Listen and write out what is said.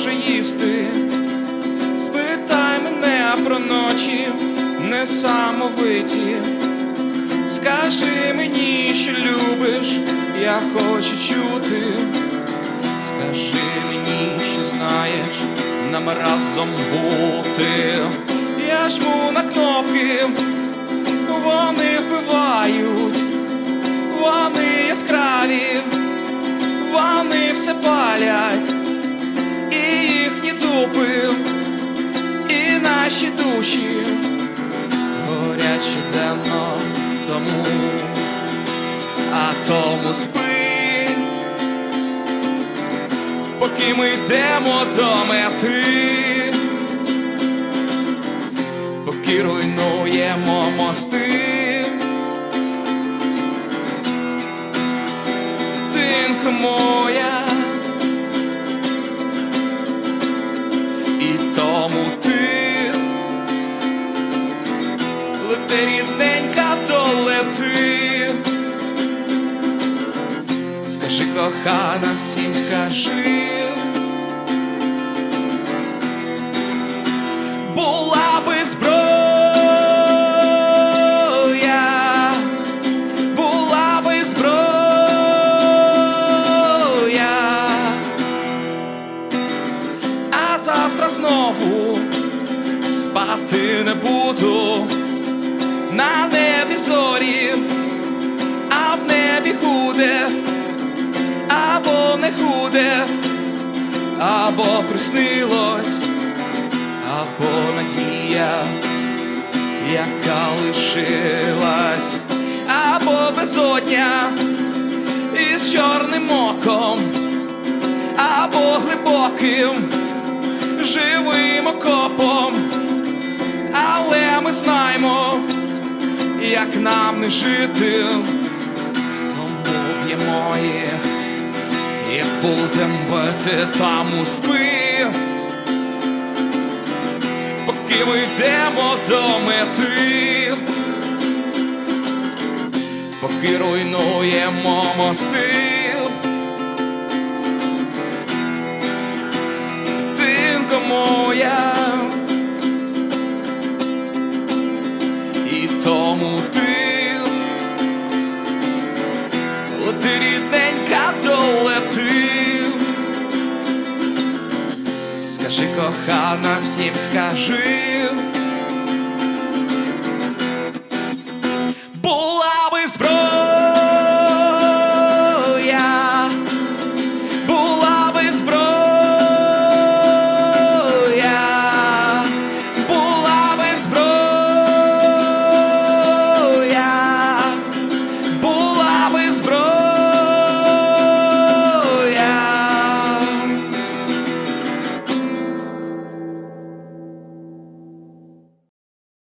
може їсти. Спитай мене про ночі несамовиті. Скажи мені, що любиш, я хочу чути. Скажи мені, що знаєш, нам разом бути. Я жму на кнопки, вони палять, і їхні дупи, і наші душі горять щоденно тому, а тому спи, поки ми йдемо до мети, поки руйнуємо мости. Тинка лети рідненька долети. Скажи, кохана, всім скажи. Була би зброя, була би зброя, а завтра знову спати не буду на небі зорі, а в небі худе, або не худе, або приснилось, або надія, яка лишилась, або безодня із чорним оком, або глибоким живим окопом, як нам не жити, тому є моє, і будем бити там у спи, поки ми йдемо до мети, поки руйнуємо мости. Скажи, кохана, всім скажи,